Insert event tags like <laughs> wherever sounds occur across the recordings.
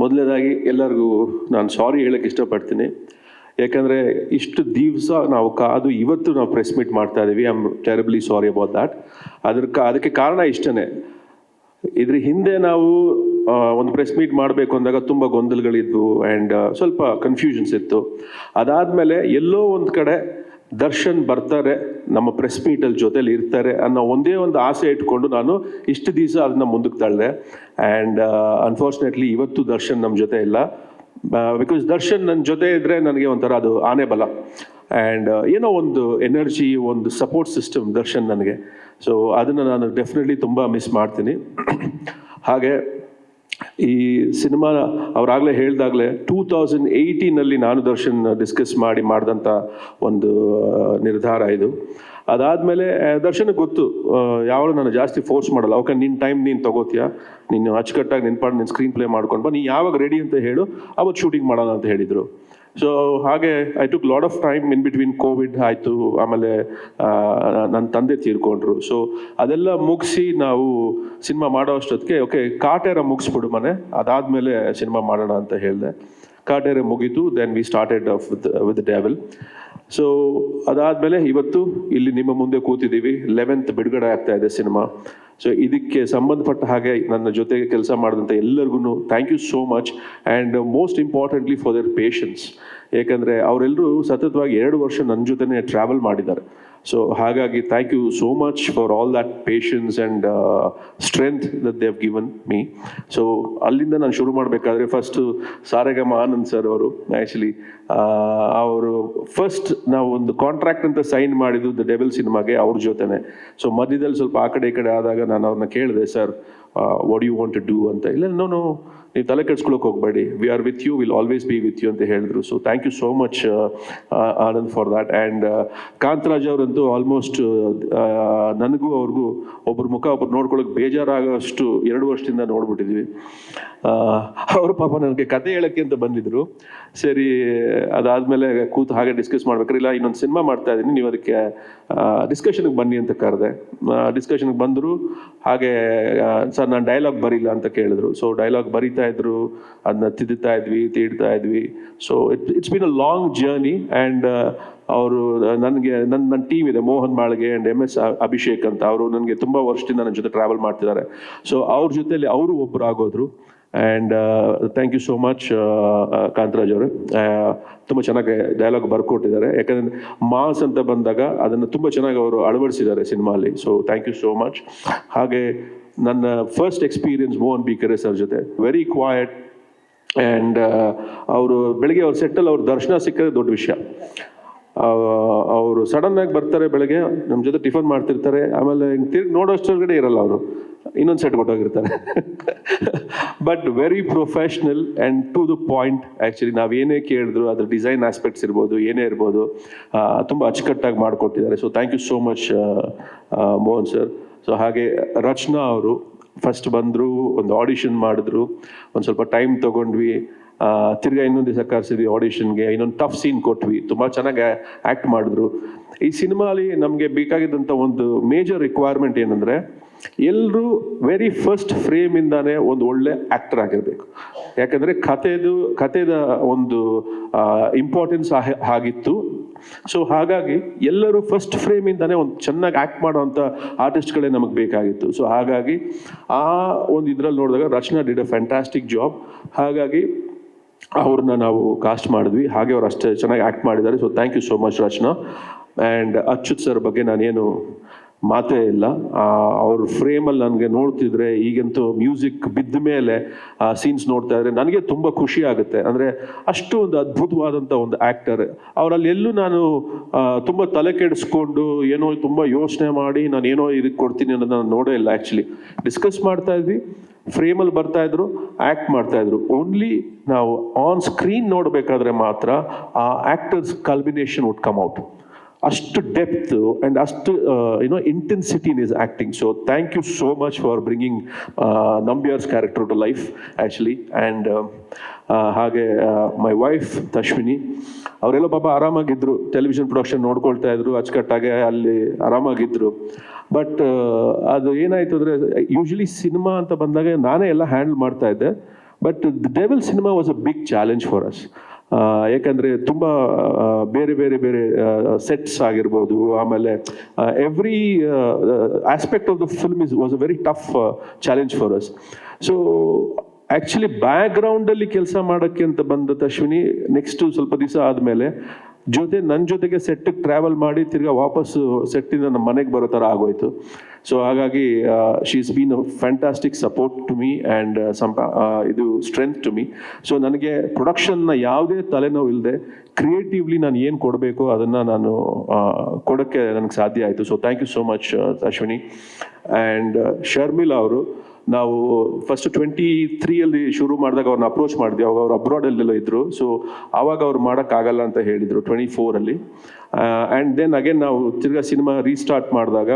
ಮೊದಲನೇದಾಗಿ ಎಲ್ಲರಿಗೂ ನಾನು ಸಾರಿ ಹೇಳಕ್ಕೆ ಇಷ್ಟಪಡ್ತೀನಿ. ಯಾಕಂದರೆ ಇಷ್ಟು ದಿವಸ ನಾವು ಕಾದು ಇವತ್ತು ನಾವು ಪ್ರೆಸ್ ಮೀಟ್ ಮಾಡ್ತಾ ಇದ್ದೀವಿ I am terribly sorry about that ಅದ್ರ ಅದಕ್ಕೆ ಕಾರಣ ಇಷ್ಟೇ ಇದ್ರ ಹಿಂದೆ ನಾವು ಒಂದು ಪ್ರೆಸ್ ಮೀಟ್ ಮಾಡಬೇಕು ಅಂದಾಗ ತುಂಬ ಗೊಂದಲಗಳಿದ್ವು. ಆ್ಯಂಡ್ ಸ್ವಲ್ಪ ಕನ್ಫ್ಯೂಷನ್ಸ್ ಇತ್ತು. ಅದಾದಮೇಲೆ ಎಲ್ಲೋ ಒಂದು ಕಡೆ ದರ್ಶನ್ ಬರ್ತಾರೆ, ನಮ್ಮ ಪ್ರೆಸ್ ಮೀಟಲ್ಲಿ ಜೊತೆಲಿ ಇರ್ತಾರೆ ಅನ್ನೋ ಒಂದೇ ಒಂದು ಆಸೆ ಇಟ್ಕೊಂಡು ನಾನು ಇಷ್ಟು ದಿವಸ ಅದನ್ನ ಮುಂದಕ್ಕೆ ತಳ್ಳಿದೆ ಆ್ಯಂಡ್ ಅನ್ಫಾರ್ಚುನೇಟ್ಲಿ ಇವತ್ತು ದರ್ಶನ್ ನಮ್ಮ ಜೊತೆ ಇಲ್ಲ. ಬಿಕಾಸ್ ದರ್ಶನ್ ನನ್ನ ಜೊತೆ ಇದ್ದರೆ ನನಗೆ ಒಂಥರ ಅದು ಆನೆ ಬಲ. ಆ್ಯಂಡ್ ಏನೋ ಒಂದು ಎನರ್ಜಿ ಒಂದು ಸಪೋರ್ಟ್ ಸಿಸ್ಟಮ್ ದರ್ಶನ್ ನನಗೆ. ಸೊ ಅದನ್ನು ನಾನು ಡೆಫಿನೆಟ್ಲಿ ತುಂಬ ಮಿಸ್ ಮಾಡ್ತೀನಿ. <coughs> ಹಾಗೆ ಈ ಸಿನಿಮಾ ಅವರಾಗಲೇ ಹೇಳ್ದಾಗಲೇ ಟೂ ತೌಸಂಡ್ ಏಯ್ಟೀನಲ್ಲಿ ನಾನು ದರ್ಶನ್ ಡಿಸ್ಕಸ್ ಮಾಡಿ ಮಾಡಿದಂಥ ಒಂದು ನಿರ್ಧಾರ ಇದು. ಅದಾದಮೇಲೆ ದರ್ಶನಕ್ಕೆ ಗೊತ್ತು ಯಾವಾಗ ನಾನು ಜಾಸ್ತಿ ಫೋರ್ಸ್ ಮಾಡಲ್ಲ. ಓಕೆ ನಿನ್ನ ಟೈಮ್ ನೀನು ತಗೋತೀಯ? ನೀನು ಅಚ್ಚುಕಟ್ಟಾಗಿ ನಿನ್ನ ಪಾಡು ನಿನ್ನ ಸ್ಕ್ರೀನ್ ಪ್ಲೇ ಮಾಡ್ಕೊಂಡು ಬಾ. ನೀನು ಯಾವಾಗ ರೆಡಿ ಅಂತ ಹೇಳು ಅವತ್ತು ಶೂಟಿಂಗ್ ಮಾಡೋಣ ಅಂತ ಹೇಳಿದರು. ಸೊ ಹಾಗೆ I took lot of time in between Covid ಆಯಿತು, ಆಮೇಲೆ ನನ್ನ ತಂದೆ ತೀರ್ಕೊಂಡ್ರು. ಸೊ ಅದೆಲ್ಲ ಮುಗಿಸಿ ನಾವು ಸಿನಿಮಾ ಮಾಡೋ ಅಷ್ಟೊತ್ತಿಗೆ ಓಕೆ ಕಾಟೇರ ಮುಗಿಸ್ಬಿಡು ಮನೆ, ಅದಾದಮೇಲೆ ಸಿನಿಮಾ ಮಾಡೋಣ ಅಂತ ಹೇಳಿದೆ. ಕಾಟೇರ ಮುಗೀತು then we started off with with Devil so ಅದಾದಮೇಲೆ ಇವತ್ತು ಇಲ್ಲಿ ನಿಮ್ಮ ಮುಂದೆ ಕೂತಿದ್ದೀವಿ. ಲೆವೆಂತ್ ಬಿಡುಗಡೆ ಆಗ್ತಾ ಇದೆ ಸಿನಿಮಾ. ಸೊ ಇದಕ್ಕೆ ಸಂಬಂಧಪಟ್ಟ ಹಾಗೆ ನನ್ನ ಜೊತೆಗೆ ಕೆಲಸ ಮಾಡಿದಂಥ ಎಲ್ಲರಿಗೂ thank you so much and most importantly for their patience ಏಕೆಂದರೆ ಅವರೆಲ್ಲರೂ ಸತತವಾಗಿ ಎರಡು ವರ್ಷ ನನ್ನ ಜೊತೆನೇ ಟ್ರಾವೆಲ್ ಮಾಡಿದ್ದಾರೆ. ಸೊ ಹಾಗಾಗಿ thank you so much for all that patience and strength that they've given me so ಅಲ್ಲಿಂದ ನಾನು ಶುರು ಮಾಡಬೇಕಾದ್ರೆ ಫಸ್ಟು ಸಾರೆಗಮ ಆನಂದ್ ಸರ್ ಅವರು ಆ್ಯಕ್ಚುಲಿ ಅವರು ಫಸ್ಟ್ ನಾವು ಒಂದು ಕಾಂಟ್ರಾಕ್ಟ್ ಅಂತ ಸೈನ್ ಮಾಡಿದ್ದು ದ ಡೆಬಲ್ ಸಿನಿಮಾಗೆ ಅವ್ರ ಜೊತೆನೆ. ಸೊ ಮಧ್ಯದಲ್ಲಿ ಸ್ವಲ್ಪ ಆ ಕಡೆ ಈ ಕಡೆ ಆದಾಗ ನಾನು ಅವ್ರನ್ನ ಕೇಳಿದೆ sir what you want to do ಅಂತ. ಇಲ್ಲ ನೋ ನೋ ನೀವು ತಲೆ ಕೆಡ್ಸ್ಕೊಳಕ್ಕೆ ಹೋಗಬೇಡಿ. We are with you will always be with you ಅಂತ ಹೇಳಿದ್ರು. So thank you so much Anand for that and Kantaraj ಅವರಂತೂ ಆಲ್ಮೋಸ್ಟ್ ನನಗೂ ಅವ್ರಿಗೂ ಒಬ್ಬರು ಮುಖ ಒಬ್ರು ನೋಡ್ಕೊಳಕ್ಕೆ ಬೇಜಾರಾಗೋಷ್ಟು ಎರಡು ವರ್ಷದಿಂದ ನೋಡ್ಬಿಟ್ಟಿದ್ವಿ. ಅವರು ಪಾಪ ನನಗೆ ಕತೆ ಹೇಳೋಕ್ಕೆ ಅಂತ ಬಂದಿದ್ರು. ಸರಿ, ಅದಾದಮೇಲೆ ಕೂತು ಹಾಗೆ ಡಿಸ್ಕಸ್ ಮಾಡ್ಬೇಕಾರೆ ಇಲ್ಲ, ಇನ್ನೊಂದು ಸಿನಿಮಾ ಮಾಡ್ತಾ ಇದ್ದೀನಿ, ನೀವು ಅದಕ್ಕೆ ಡಿಸ್ಕಷನ್ಗೆ ಬನ್ನಿ ಅಂತ ಕರೆದೆ. ಡಿಸ್ಕಷನ್ಗೆ ಬಂದರು, ಹಾಗೆ ಸರ್ ನಾನು ಡೈಲಾಗ್ ಬರೀಲ್ಲ ಅಂತ ಕೇಳಿದ್ರು. ಸೊ ಡೈಲಾಗ್ ಬರಿತಾ ಇದ್ರು ಅದನ್ನ ತಿದ್ದುತ್ತಾ ಇದ್ವಿ, ತೀಡ್ತಾ ಇದ್ವಿ. So it it's been a long journey and ಅವರು ನನಗೆ ನನ್ನ ನನ್ನ ಟೀಮ್ ಇದೆ, Mohan Malge and M S Abhishek ಅಂತ. ಅವರು ನನಗೆ ತುಂಬ ವರ್ಷದಿಂದ ನನ್ನ ಜೊತೆ ಟ್ರಾವೆಲ್ ಮಾಡ್ತಿದ್ದಾರೆ. ಸೊ ಅವ್ರ ಜೊತೆಲಿ ಅವರು ಒಬ್ಬರು ಆಗೋದ್ರು and thank you so much Kantaraj ಅವರು. ತುಂಬ ಚೆನ್ನಾಗಿ ಡೈಲಾಗ್ ಬರ್ಕೊಟ್ಟಿದ್ದಾರೆ. ಯಾಕಂದರೆ ಮಾಸ್ ಅಂತ ಬಂದಾಗ ಅದನ್ನು ತುಂಬ ಚೆನ್ನಾಗಿ ಅವರು ಅಳವಡಿಸಿದ್ದಾರೆ ಸಿನಿಮಾಲಿ so thank you so much ಹಾಗೆ ನನ್ನ first experience Mohan Beekare sir ಜೊತೆ. ವೆರಿ ಕ್ವಾಯಟ್ ಆ್ಯಂಡ್ ಅವರು ಬೆಳಗ್ಗೆ ಅವ್ರ ಸೆಟ್ಟಲ್ಲಿ ಅವ್ರ ದರ್ಶನ ಸಿಕ್ಕದೆ ದೊಡ್ಡ ವಿಷಯ. ಅವರು ಸಡನ್ನಾಗಿ ಬರ್ತಾರೆ ಬೆಳಗ್ಗೆ ನಮ್ಮ ಜೊತೆ ಟಿಫನ್ ಮಾಡ್ತಿರ್ತಾರೆ, ಆಮೇಲೆ ಹಿಂಗೆ ತಿರ್ಗಿ ನೋಡೋಷ್ಟೊಳಗಡೆ ಇರಲ್ಲ ಅವರು. ಇನ್ನೊಂದು set ಕೊಟ್ಟೋಗಿರ್ತಾರೆ but very professional and to the point actually ನಾವು ಏನೇ ಕೇಳಿದ್ರು, ಅದ್ರ ಡಿಸೈನ್ ಆಸ್ಪೆಕ್ಟ್ಸ್ ಇರ್ಬೋದು, ಏನೇ ಇರ್ಬೋದು ತುಂಬ ಅಚ್ಚುಕಟ್ಟಾಗಿ ಮಾಡಿಕೊಟ್ಟಿದ್ದಾರೆ. So thank you so much Mohan sir so ಹಾಗೆ ರಚನಾ ಅವರು ಫಸ್ಟ್ ಬಂದರು, ಒಂದು ಆಡಿಷನ್ ಮಾಡಿದ್ರು, ಒಂದು ಸ್ವಲ್ಪ ಟೈಮ್ ತೊಗೊಂಡ್ವಿ. ತಿರ್ಗಾ ಇನ್ನೊಂದು ದಿವಸ ಕರೆಸಿದ್ವಿ ಆಡಿಷನ್ಗೆ ಇನ್ನೊಂದು ಟಫ್ ಸೀನ್ ಕೊಟ್ವಿ. ತುಂಬ ಚೆನ್ನಾಗಿ ಆ್ಯಕ್ಟ್ ಮಾಡಿದ್ರು. ಈ ಸಿನಿಮಾಲಿ ನಮಗೆ ಬೇಕಾಗಿದ್ದಂಥ ಒಂದು ಮೇಜರ್ ರಿಕ್ವೈರ್ಮೆಂಟ್ ಏನಂದರೆ ಎಲ್ಲರೂ ವೆರಿ ಫಸ್ಟ್ ಫ್ರೇಮಿಂದಾನೇ ಒಂದು ಒಳ್ಳೆ ಆ್ಯಕ್ಟರ್ ಆಗಿರಬೇಕು. ಯಾಕಂದರೆ ಕಥೆದು, ಕಥೆದ ಒಂದು ಇಂಪಾರ್ಟೆನ್ಸ್ ಆಗಿತ್ತು. ಸೊ ಹಾಗಾಗಿ ಎಲ್ಲರೂ ಫಸ್ಟ್ ಫ್ರೇಮಿಂದಾನೇ ಒಂದು ಚೆನ್ನಾಗಿ ಆ್ಯಕ್ಟ್ ಮಾಡುವಂಥ ಆರ್ಟಿಸ್ಟ್ಗಳೇ ನಮಗೆ ಬೇಕಾಗಿತ್ತು. ಸೊ ಹಾಗಾಗಿ ಆ ಒಂದು ಇದ್ರಲ್ಲಿ ನೋಡಿದಾಗ Rachana did a fantastic job ಹಾಗಾಗಿ ಅವ್ರನ್ನ ನಾವು ಕಾಸ್ಟ್ ಮಾಡಿದ್ವಿ. ಹಾಗೆ ಅವ್ರು ಅಷ್ಟೇ ಚೆನ್ನಾಗಿ ಆ್ಯಕ್ಟ್ ಮಾಡಿದ್ದಾರೆ. So thank you so much Rachana. And Achyut sir ಬಗ್ಗೆ ನಾನೇನು ಮಾತೇ ಇಲ್ಲ. ಅವ್ರ ಫ್ರೇಮಲ್ಲಿ ನನಗೆ ನೋಡ್ತಿದ್ರೆ ಈಗಂತೂ ಮ್ಯೂಸಿಕ್ ಬಿದ್ದ ಮೇಲೆ, ಆ, ಸೀನ್ಸ್ ನೋಡ್ತಾ ಇದ್ರೆ ನನಗೆ ತುಂಬ ಖುಷಿ ಆಗುತ್ತೆ. ಅಂದರೆ ಅಷ್ಟು ಒಂದು ಅದ್ಭುತವಾದಂಥ ಒಂದು ಆ್ಯಕ್ಟರ್ ಅವರಲ್ಲಿ ಎಲ್ಲೂ ನಾನು ತುಂಬ ತಲೆ ಕೆಡಿಸ್ಕೊಂಡು ಏನೋ ತುಂಬ ಯೋಚನೆ ಮಾಡಿ ನಾನು ಏನೋ ಇದಕ್ಕೆ ಕೊಡ್ತೀನಿ ಅನ್ನೋದು ನಾನು ನೋಡೇ ಇಲ್ಲ ಆ್ಯಕ್ಚುಲಿ ಡಿಸ್ಕಸ್ ಮಾಡ್ತಾ ಇದ್ವಿ, ಫ್ರೇಮಲ್ಲಿ ಬರ್ತಾ ಇದ್ರು ಆ್ಯಕ್ಟ್ ಮಾಡ್ತಾ ಇದ್ರು. ಓನ್ಲಿ ನಾವು ಆನ್ ಸ್ಕ್ರೀನ್ ನೋಡಬೇಕಾದ್ರೆ ಮಾತ್ರ ಆ actors combination would come out ಅಷ್ಟು ಡೆಪ್ತ್ ಆ್ಯಂಡ್ ಅಷ್ಟು you know intensity in is acting so thank you so much for bringing Nambiar's character to life actually and ಹಾಗೆ ಮೈ ವೈಫ್ ತಶ್ವಿನಿ ಅವರೆಲ್ಲ ಪಾಪ ಆರಾಮಾಗಿದ್ದರು television production ನೋಡ್ಕೊಳ್ತಾ ಇದ್ರು, ಅಚ್ಚುಕಟ್ಟಾಗೆ ಅಲ್ಲಿ ಆರಾಮಾಗಿದ್ದರು ಬಟ್ ಅದು ಏನಾಯಿತು ಅಂದರೆ ಯೂಶ್ವಲಿ ಸಿನಿಮಾ ಅಂತ ಬಂದಾಗ ನಾನೇ ಎಲ್ಲ ಹ್ಯಾಂಡಲ್ ಮಾಡ್ತಾ ಇದ್ದೆ. But the Devil cinema was a big challenge for us ಯಾಕಂದರೆ ತುಂಬ ಬೇರೆ ಬೇರೆ ಬೇರೆ ಸೆಟ್ಸ್ ಆಗಿರ್ಬೋದು. ಆಮೇಲೆ every aspect of the film is was a very tough challenge for us so actually ಬ್ಯಾಕ್ಗ್ರೌಂಡಲ್ಲಿ ಕೆಲಸ ಮಾಡೋಕ್ಕೆ ಅಂತ ಬಂದ ತಶ್ವಿನಿ ನೆಕ್ಸ್ಟ್ ಸ್ವಲ್ಪ ದಿವಸ ಆದಮೇಲೆ ಜೊತೆ ನನ್ನ ಜೊತೆಗೆ ಸೆಟ್ಟಿಗೆ ಟ್ರಾವೆಲ್ ಮಾಡಿ ತಿರ್ಗಾ ವಾಪಸ್ಸು ಸೆಟ್ಟಿಂದ ನಮ್ಮ ಮನೆಗೆ ಬರೋ ಥರ ಆಗೋಯ್ತು. ಸೊ ಹಾಗಾಗಿ she is been a fantastic support to me and ಸಂಪ ಇದು ಸ್ಟ್ರೆಂತ್ ಟು ಮೀ ಸೊ ನನಗೆ ಪ್ರೊಡಕ್ಷನ್ನ ಯಾವುದೇ ತಲೆನೋವು ಇಲ್ಲದೆ ಕ್ರಿಯೇಟಿವ್ಲಿ ನಾನು ಏನು ಕೊಡಬೇಕು ಅದನ್ನು ನಾನು ಕೊಡೋಕ್ಕೆ ನನಗೆ ಸಾಧ್ಯ ಆಯಿತು. So thank you so much Ashwini. And Sharmila ಅವರು ನಾವು ಫಸ್ಟ್ ಟ್ವೆಂಟಿ ತ್ರೀಯಲ್ಲಿ ಶುರು ಮಾಡಿದಾಗ ಅವ್ರನ್ನ ಅಪ್ರೋಚ್ ಮಾಡಿದ್ವಿ. ಅವಾಗ ಅವ್ರು ಅಬ್ರಾಡಲ್ಲೆಲ್ಲ ಇದ್ದರು ಸೊ ಆವಾಗ ಅವ್ರು ಮಾಡೋಕ್ಕಾಗಲ್ಲ ಅಂತ ಹೇಳಿದರು ಟ್ವೆಂಟಿ ಫೋರಲ್ಲಿ ಆ್ಯಂಡ್ ದೆನ್ ಅಗೇನ್ ನಾವು ತಿರ್ಗಾ ಸಿನಿಮಾ ರೀಸ್ಟಾರ್ಟ್ ಮಾಡಿದಾಗ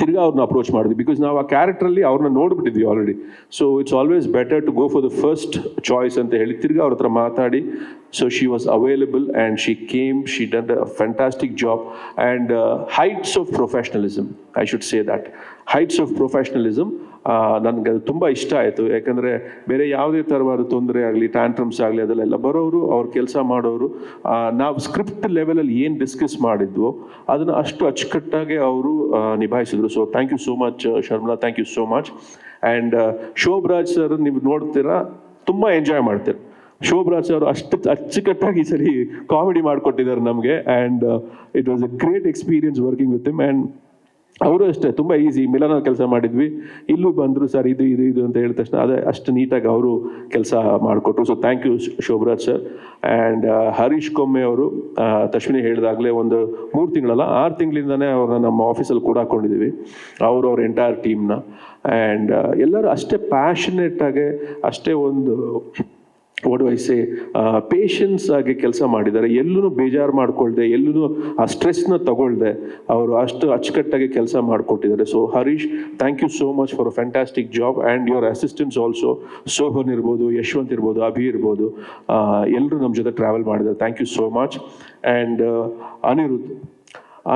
ತಿರ್ಗಾ ಅವ್ರನ್ನ ಅಪ್ರೋಚ್ ಮಾಡಿದ್ವಿ. ಬಿಕಾಸ್ ನಾವು ಆ ಕ್ಯಾರೆಕ್ಟ್ರಲ್ಲಿ ಅವ್ರನ್ನ ನೋಡ್ಬಿಟ್ಟಿದ್ವಿ already so it's always better to go for the first choice ಅಂತ ಹೇಳಿ ತಿರ್ಗಾ ಅವ್ರ ಹತ್ರ ಮಾತಾಡಿ. So she was available and she came she done a fantastic job and heights of professionalism I should say that heights of professionalism ನನಗೆ ಅದು ತುಂಬ ಇಷ್ಟ ಆಯಿತು. ಯಾಕಂದರೆ ಬೇರೆ ಯಾವುದೇ ಥರವಾದ ತೊಂದರೆ ಆಗಲಿ ಟ್ಯಾಂಟ್ರಮ್ಸ್ ಆಗಲಿ, ಅದೆಲ್ಲ ಬರೋರು ಅವ್ರ ಕೆಲಸ ಮಾಡೋರು ನಾವು ಸ್ಕ್ರಿಪ್ಟ್ ಲೆವೆಲಲ್ಲಿ ಏನು ಡಿಸ್ಕಸ್ ಮಾಡಿದ್ವು, ಅದನ್ನು ಅಷ್ಟು ಅಚ್ಚುಕಟ್ಟಾಗಿ ಅವರು ನಿಭಾಯಿಸಿದ್ರು. So thank you so much Sharmila. Thank you so much and Shobaraj sir ನೀವು ನೋಡ್ತೀರಾ, ತುಂಬ ಎಂಜಾಯ್ ಮಾಡ್ತೀರ. ಶೋಭರಾಜ್ ಅವರು ಅಷ್ಟು ಅಚ್ಚುಕಟ್ಟಾಗಿ ಈ ಸರಿ ಕಾಮಿಡಿ ಮಾಡಿಕೊಟ್ಟಿದ್ದಾರೆ ನಮಗೆ. And it was a great experience working with him and ಅವರು ಅಷ್ಟೇ, ತುಂಬ ಈಸಿ ಮಿಲನ ಕೆಲಸ ಮಾಡಿದ್ವಿ. ಇಲ್ಲೂ ಬಂದರು, ಸರ್, ಇದು ಇದು ಇದು ಅಂತ ಹೇಳಿದ ತಕ್ಷಣ ಅದೇ, ಅಷ್ಟು ನೀಟಾಗಿ ಅವರು ಕೆಲಸ ಮಾಡಿಕೊಟ್ರು. So thank you Shobaraj sir and Harish Komme ಅವರು ತಶ್ವಿನಿ ಹೇಳಿದಾಗಲೇ ಒಂದು ಮೂರು ತಿಂಗಳಲ್ಲ, ಆರು ತಿಂಗಳಿಂದನೇ ಅವ್ರನ್ನ ನಮ್ಮ ಆಫೀಸಲ್ಲಿ ಕೂಡ ಹಾಕೊಂಡಿದ್ದೀವಿ ಅವರು, ಅವ್ರ ಎಂಟೈರ್ ಟೀಮ್ನ ಆ್ಯಂಡ್ ಎಲ್ಲರೂ ಅಷ್ಟೇ ಪ್ಯಾಷನೇಟಾಗೆ ಅಷ್ಟೇ ಒಂದು ವಾಟ್ ಐ ಸೇ ಪೇಷನ್ಸ್ ಆಗಿ ಕೆಲಸ ಮಾಡಿದ್ದಾರೆ. ಎಲ್ಲೂ ಬೇಜಾರು ಮಾಡ್ಕೊಳ್ದೆ ಎಲ್ಲೂ ಆ ಸ್ಟ್ರೆಸ್ನ ತಗೊಳ್ದೆ, ಅವರು ಅಷ್ಟು ಅಚ್ಚುಕಟ್ಟಾಗಿ ಕೆಲಸ ಮಾಡಿಕೊಟ್ಟಿದ್ದಾರೆ. So Harish thank you so much for fantastic job and your assistants also Sohan ಇರ್ಬೋದು ಯಶವಂತ್ ಇರ್ಬೋದು ಅಭಿ ಇರ್ಬೋದು. ಎಲ್ಲರೂ ನಮ್ಮ ಜೊತೆ ಟ್ರಾವೆಲ್ ಮಾಡಿದ್ದಾರೆ. Thank you so much and Aniruddh.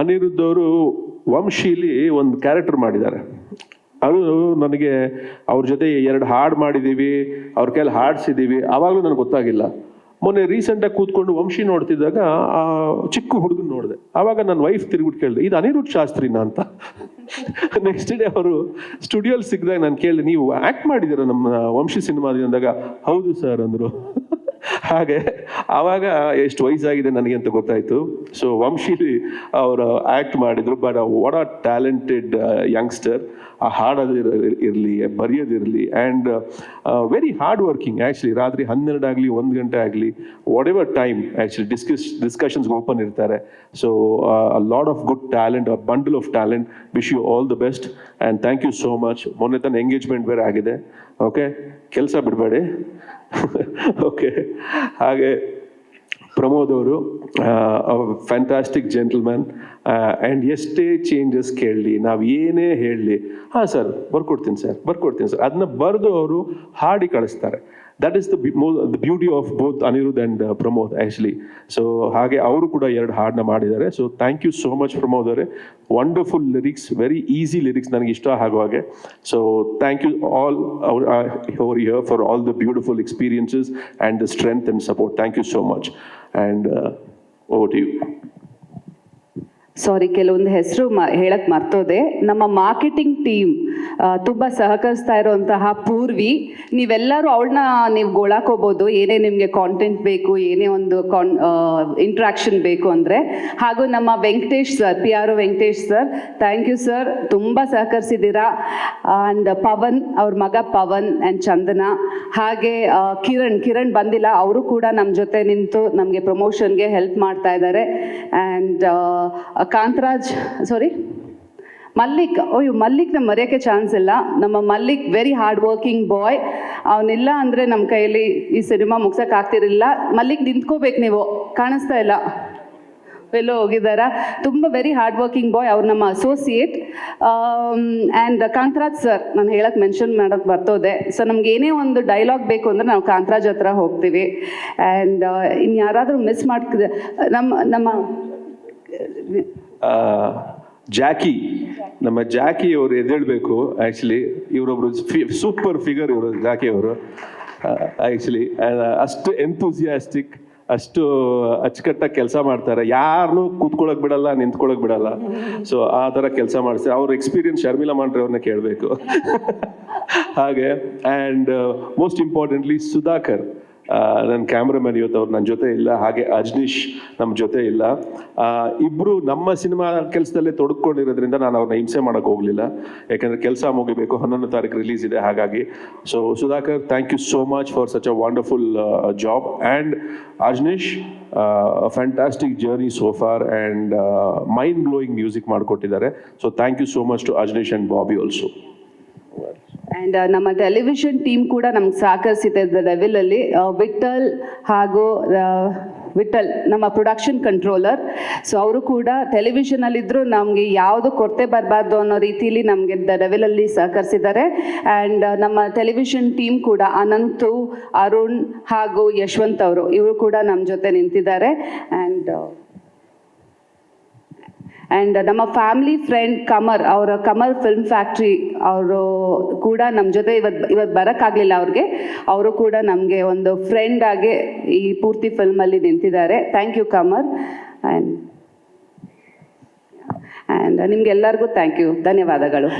Aniruddh ಅವರು ವಂಶೀಲಿ ಒಂದು ಕ್ಯಾರೆಕ್ಟರ್ ಮಾಡಿದ್ದಾರೆ. ಅದು ನನಗೆ ಅವ್ರ ಜೊತೆ ಎರಡು ಹಾಡು ಮಾಡಿದ್ದೀವಿ ಅವ್ರ ಕೈಯಲ್ಲಿ ಹಾಡ್ಸಿದ್ದೀವಿ ಆವಾಗಲೂ ನನಗೆ ಗೊತ್ತಾಗಿಲ್ಲ. ಮೊನ್ನೆ ರೀಸೆಂಟಾಗಿ ಕೂತ್ಕೊಂಡು ವಂಶಿ ನೋಡ್ತಿದ್ದಾಗ ಆ ಚಿಕ್ಕ ಹುಡುಗನ ನೋಡಿದೆ. ಆವಾಗ ನನ್ನ ವೈಫ್ ತಿರುಗಿಬಿಟ್ಟು ಕೇಳಿದೆ, ಇದು ಅನಿರುದ್ಧ ಶಾಸ್ತ್ರಿನ ಅಂತ? <laughs> ನೆಕ್ಸ್ಟ್ ಡೇ ಅವರು ಸ್ಟುಡಿಯೋಲಿ ಸಿಕ್ಕಿದಾಗ ನಾನು ಕೇಳಿದೆ, ನೀವು ಆ್ಯಕ್ಟ್ ಮಾಡಿದ್ದೀರಾ ನಮ್ಮ ವಂಶಿ ಸಿನಿಮಾದಿಂದ? ಅಂದಾಗ, ಹೌದು ಸರ್ ಅಂದರು. ಹಾಗೆ, ಆವಾಗ ಎಷ್ಟು ವಯಸ್ಸಾಗಿದೆ ನನಗೆ ಅಂತ ಗೊತ್ತಾಯಿತು. ಸೊ ವಂಶಿಲಿ ಅವರು ಆ್ಯಕ್ಟ್ ಮಾಡಿದ್ರು but what are talented youngster ಆ ಹಾಡೋದಿರ ಇರಲಿ ಬರೆಯೋದಿರಲಿ and very hard working actually ರಾತ್ರಿ ಹನ್ನೆರಡು ಆಗಲಿ, ಒಂದು ಗಂಟೆ ಆಗಲಿ whatever time actually discuss ಡಿಸ್ಕಷನ್ಸ್ಗೆ ಓಪನ್ ಇರ್ತಾರೆ so lot of good talent a bundle of talent wish you all the best and thank you so much ಮೊನ್ನೆ ತನ್ನ ಎಂಗೇಜ್ಮೆಂಟ್ ಬೇರೆ ಆಗಿದೆ. ಓಕೆ ಕೆಲಸ ಬಿಡಬೇಡಿ. ಓಕೆ ಹಾಗೆ ಪ್ರಮೋದ್ ಅವರು ಫ್ಯಾಂಟಾಸ್ಟಿಕ್ ಜೆಂಟಲ್ಮ್ಯಾನ್ ಆ್ಯಂಡ್ ಎಷ್ಟೇ ಚೇಂಜಸ್ ಕೇಳಲಿ, ನಾವು ಏನೇ ಹೇಳಲಿ, ಹಾಂ ಸರ್ ಬರ್ಕೊಡ್ತೀನಿ ಸರ್ ಬರ್ಕೊಡ್ತೀನಿ ಸರ್ ಅದನ್ನ ಬರೆದು ಅವರು ಹಾಡಿ ಕಳಿಸ್ತಾರೆ. That is the beauty of both Anirudh and Pramod actually so ಹಾಗೆ ಅವರು ಕೂಡ ಎರಡು ಹಾಡನ್ನ ಮಾಡಿದ್ದಾರೆ. So thank you so much Pramod ಅವರೇ. Wonderful lyrics very easy lyrics ನನಗೆ ಇಷ್ಟ ಆಗೋ ಹಾಗೆ. So thank you all whole year for all the beautiful experiences and the strength and support thank you so much and over to you sorry ಕೆಲವೊಂದು ಹೆಸರು ಮ, ಹೇಳಕ್ ಮರ್ತೋದೆ. ನಮ್ಮ ಮಾರ್ಕೆಟಿಂಗ್ ಟೀಮ್ ತುಂಬ ಸಹಕರಿಸ್ತಾ ಇರೋವಂತಹ ಪೂರ್ವಿ, ನೀವೆಲ್ಲರೂ ಅವಳನ್ನ ನೀವು ಗೋಳಾಕೋಬೋದು ಏನೇ ನಿಮಗೆ ಕಾಂಟೆಂಟ್ ಬೇಕು, ಏನೇ ಒಂದು ಕಾನ್ ಇಂಟ್ರಾಕ್ಷನ್ ಬೇಕು ಅಂದರೆ. ಹಾಗೂ ನಮ್ಮ Venkatesh sir P R Venkatesh sir thank you sir ತುಂಬ ಸಹಕರಿಸಿದ್ದೀರಾ. ಆ್ಯಂಡ್ ಪವನ್, ಅವ್ರ ಮಗ ಪವನ್ ಆ್ಯಂಡ್ ಚಂದನ. ಹಾಗೆ ಕಿರಣ್ ಕಿರಣ್ ಬಂದಿಲ್ಲ. ಅವರು ಕೂಡ ನಮ್ಮ ಜೊತೆ ನಿಂತು ನಮಗೆ ಪ್ರಮೋಷನ್ಗೆ ಹೆಲ್ಪ್ ಮಾಡ್ತಾ ಇದ್ದಾರೆ ಆ್ಯಂಡ್ ಕಾಂತರಾಜ್ ಸಾರಿ ಮಲ್ಲಿಕ್, ಅಯ್ಯೋ ನಮ್ಮ ಮರೆಯೋಕ್ಕೆ ಚಾನ್ಸ್ ಇಲ್ಲ. ನಮ್ಮ Mallik very hard working boy ಅವನಿಲ್ಲ ಅಂದರೆ ನಮ್ಮ ಕೈಯಲ್ಲಿ ಈ ಸಿನಿಮಾ ಮುಗ್ಸಕ್ಕೆ ಆಗ್ತಿರಲಿಲ್ಲ. ಮಲ್ಲಿಕ್ ನಿಂತ್ಕೋಬೇಕು ನೀವು. ಕಾಣಿಸ್ತಾ ಇಲ್ಲ. ಎಲ್ಲೋ ಹೋಗಿದ್ದಾರ? ತುಂಬ ವೆರಿ ಹಾರ್ಡ್ ವರ್ಕಿಂಗ್ ಬಾಯ್ ಅವ್ರು ನಮ್ಮ ಅಸೋಸಿಯೇಟ್ ಆ್ಯಂಡ್ ಕಾಂತರಾಜ್ ಸರ್ ನಾನು ಹೇಳಕ್ಕೆ ಮೆನ್ಷನ್ ಮಾಡೋಕ್ಕೆ ಬರ್ತೋದೆ. ಸೊ ನಮ್ಗೆ ಏನೇ ಒಂದು ಡೈಲಾಗ್ ಬೇಕು ಅಂದರೆ ನಾವು ಕಾಂತರಾಜ್ ಹತ್ರ ಹೋಗ್ತೀವಿ. ಆ್ಯಂಡ್ ಇನ್ನು ಯಾರಾದರೂ ಮಿಸ್ ಮಾಡ್ತಿದೆ. ನಮ್ಮ ನಮ್ಮ ಜಾಕಿ, ನಮ್ಮ ಜಾಕಿ ಅವರು ಎದ್ದೇಳಬೇಕು ಆ್ಯಕ್ಚುಲಿ ಇವರೊಬ್ರು ಸೂಪರ್ ಫಿಗರ್ ಇವರು, ಜಾಕಿ ಅವರು. ಆ್ಯಕ್ಚುಲಿ ಅಷ್ಟು ಎಂಥೂಸಿಯಾಸ್ಟಿಕ್ ಅಷ್ಟು ಅಚ್ಚುಕಟ್ಟಾಗಿ ಕೆಲಸ ಮಾಡ್ತಾರೆ. ಯಾರನ್ನೂ ಕೂತ್ಕೊಳ್ಳೋಕೆ ಬಿಡಲ್ಲ ನಿಂತ್ಕೊಳ್ಳೋಕೆ ಬಿಡಲ್ಲ. ಸೊ ಆ ಥರ ಕೆಲಸ ಮಾಡಿಸ್ತಾರೆ ಅವ್ರ ಎಕ್ಸ್ಪೀರಿಯನ್ಸ್ ಶರ್ಮಿಲಾ ಮಾಂಡ್ರೆ ಅವ್ರನ್ನ ಕೇಳಬೇಕು. <laughs> ಹಾಗೆ ಆ್ಯಂಡ್ ಮೋಸ್ಟ್ ಇಂಪಾರ್ಟೆಂಟ್ಲಿ ಸುಧಾಕರ್. ನನ್ನ ಕ್ಯಾಮ್ರಾಮನ್ ಇವತ್ತು ಅವ್ರು ನನ್ನ ಜೊತೆ ಇಲ್ಲ, ಹಾಗೆ ಅಜ್ನೀಶ್ ನಮ್ಮ ಜೊತೆ ಇಲ್ಲ. ಇಬ್ಬರು ನಮ್ಮ ಸಿನಿಮಾ ಕೆಲಸದಲ್ಲೇ ತೊಡಕೊಂಡಿರೋದ್ರಿಂದ ನಾನು ಅವ್ರನ್ನ ಹಿಂಸೆ ಮಾಡೋಕೆ ಹೋಗಲಿಲ್ಲ. ಯಾಕಂದ್ರೆ ಕೆಲಸ ಮುಗಿಬೇಕು, ಹನ್ನೊಂದು ತಾರೀಕು ರಿಲೀಸ್ ಇದೆ, ಹಾಗಾಗಿ. So Sudhakar thank you so much for such a wonderful job and Ajaneesh fantastic journey so far and mind blowing music ಮಾಡಿಕೊಟ್ಟಿದ್ದಾರೆ. So thank you so much to Ajaneesh and Bobby also and ನಮ್ಮ television team ಕೂಡ ನಮ್ಗೆ ಸಹಕರಿಸಿದೆ ಲೆವೆಲಲ್ಲಿ ವಿಠಲ್ ಹಾಗೂ ವಿಠಲ್ ನಮ್ಮ production controller so ಅವರು ಕೂಡ ಟೆಲಿವಿಷನಲ್ಲಿದ್ದರೂ ನಮಗೆ ಯಾವುದು ಕೊರತೆ ಬರಬಾರ್ದು ಅನ್ನೋ ರೀತಿಲಿ ನಮಗೆ ದ ಲೆವೆಲಲ್ಲಿ ಸಹಕರಿಸಿದ್ದಾರೆ. ಆ್ಯಂಡ್ ನಮ್ಮ ಟೆಲಿವಿಷನ್ ಟೀಮ್ ಕೂಡ ಅನಂತು, ಅರುಣ್ ಹಾಗೂ ಯಶವಂತ್ ಅವರು, ಇವರು ಕೂಡ ನಮ್ಮ ಜೊತೆ ನಿಂತಿದ್ದಾರೆ. ಆ್ಯಂಡ್ ಆ್ಯಂಡ್ ನಮ್ಮ ಫ್ಯಾಮಿಲಿ ಫ್ರೆಂಡ್ ಕಮರ್ ಅವರ ಕಮರ್ ಫಿಲ್ಮ್ ಫ್ಯಾಕ್ಟ್ರಿ ಅವರು ಕೂಡ ನಮ್ಮ ಜೊತೆ ಇವತ್ತು ಇವತ್ತು ಬರೋಕ್ಕಾಗಲಿಲ್ಲ ಅವ್ರಿಗೆ. ಅವರು ಕೂಡ ನಮಗೆ ಒಂದು ಫ್ರೆಂಡ್ ಆಗಿ ಈ ಪೂರ್ತಿ ಫಿಲ್ಮಲ್ಲಿ ನಿಂತಿದ್ದಾರೆ. Thank you Kamar and and ನಿಮಗೆಲ್ಲರಿಗೂ ಥ್ಯಾಂಕ್ ಯು ಧನ್ಯವಾದಗಳು.